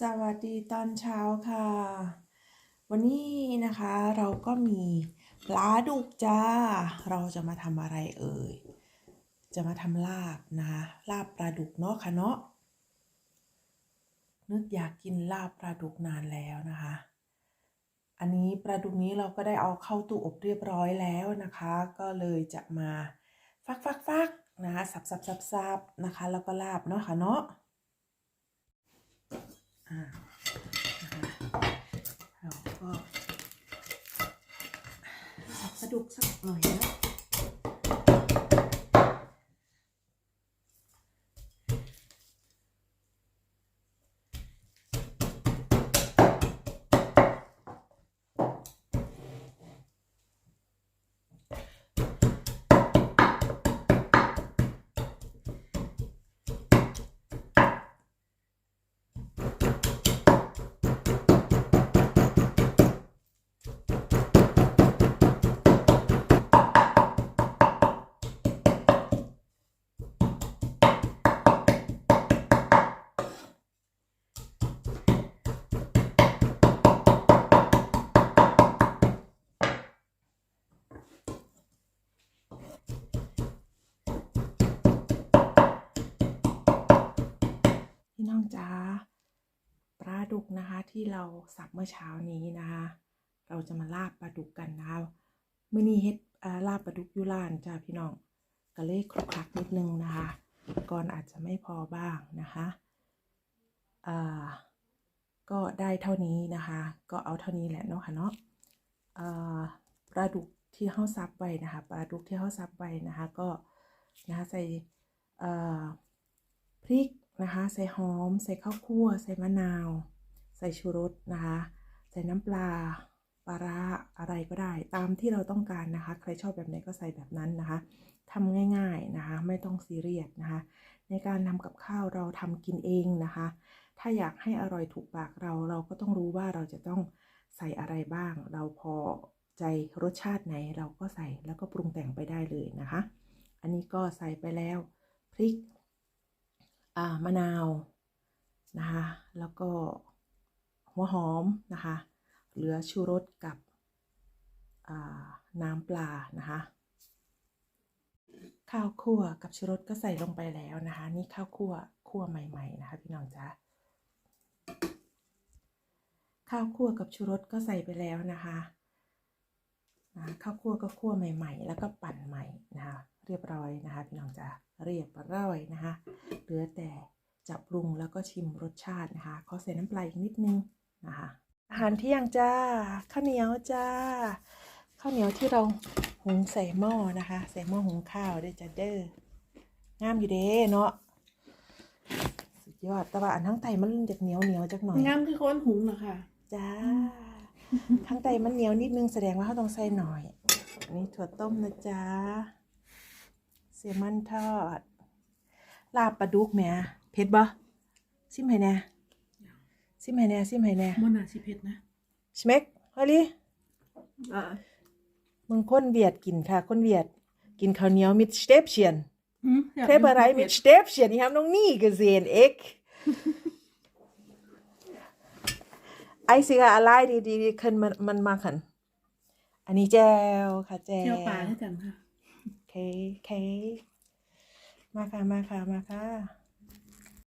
สวัสดีตอนเช้าค่ะ วันนี้นะคะเราก็มีปลาดุกจ้า เราจะมาทำอะไรเอ่ย จะมาทำลาบนะคะลาบปลาดุกเนาะค่ะเนาะนึกอยากกินลาบปลาดุกนานแล้วนะคะ อันนี้ปลาดุกนี้เราก็ได้เอาเข้าตู้อบเรียบร้อยแล้วนะคะ ก็เลยจะมาฟักฟักฟักนะคะสับสับสับสับนะคะ แล้วก็ลาบเนาะค่ะเนาะ อ่าเราก็สับกระดูกสักหน่อยนะ จ๋าปลาดุกนะคะที่เราสับเมื่อเช้านี้นะคะ เราจะมาลาบปลาดุกกันนะคะมื่อนี้เฮ็ดลาบปลาดุกยุลานจ้าพี่น้องก็เลยคลุกคลักนิดนึงนะคะก่อนอาจจะไม่พอบ้างนะคะอ่าก็ได้เท่านี้นะคะ ก็เอาเท่านี้แหละเนาะค่ะเนาะอ่าปลาดุกที่เฮาซับไว้นะคะปลาดุกที่เฮาซับไว้นะคะก็นะคะใส่อ่อพริก นะคะ ใส่หอม ใส่ข้าวคั่ว ใส่มะนาว ใส่ชูรสนะคะ ใส่น้ำปลาปลาร้าอะไรก็ได้ ตามที่เราต้องการนะคะ ใครชอบแบบไหนก็ใส่แบบนั้นนะคะทำง่ายๆนะคะ ไม่ต้องซีเรียสนะคะ ในการทำกับข้าวเราทำกินเองนะคะ ถ้าอยากให้อร่อยถูกปากเราเราก็ต้องรู้ว่าเราจะต้องใส่อะไรบ้าง เราพอใจรสชาติไหนเราก็ใส่แล้วก็ปรุงแต่งไปได้เลยนะคะ อันนี้ก็ใส่ไปแล้วพริก มะนาวนะคะแล้วก็หัวหอมนะคะเหลือชูรสกับน้ำปลานะคะข้าวคั่วกับชูรสก็ใส่ลงไปแล้วนะคะ นี่ข้าวคั่วคั่วใหม่ๆนะคะพี่น้องจ๊ะข้าวคั่วกับชูรสก็ใส่ไปแล้วนะคะข้าวคั่วก็คั่วใหม่ ๆ แล้วก็ปั่นใหม่นะคะ เรียบร้อยนะคะพี่น้องจ๊ะเรียบร้อยนะคะ เหลือแต่จะปรุงแล้วก็ชิมรสชาตินะคะขอใส่น้ำปลาอีกนิดนึงนะคะอาหารเที่ยงจ้าข้าวเหนียวจ้าข้าวเหนียวที่เราหุงใส่หม้อนะคะใส่หม้อหุงข้าวได้จ้ะเด้องามอยู่เด้เนาะสุดยอดแต่ว่าอันทั้งไตมันจะเหนียวเหนียวๆจักหน่อยงามคือคนหุงนะคะจ้าทั้งไตมันเหนียวนิดนึงแสดงว่าเขาต้องใส่หน่อยอันนี้ถั่วต้มนะจ๊ะเซลมอนทอด ลาบปลาดุกแหม่เผ็ดบ่ซิมให้แหน่ซิมให้แหน่ซิมให้แหน่มนาชิเพชรนะชเม็กฮอลลี่อ่ามึงคนเวียดกินค่ะ คนเวียด กินข้าวเหนียวมิดสเตปเชียนอืมอยากเทปอะไรมิดสเตปเชียน ich habe noch nie gesehen ich einzige allein die die die können man man machen อันนี้แจวค่ะแจวเที่ยวป่าด้วยกันค่ะโอ เค เค มาค่ะ มาค่ะ มาค่ะ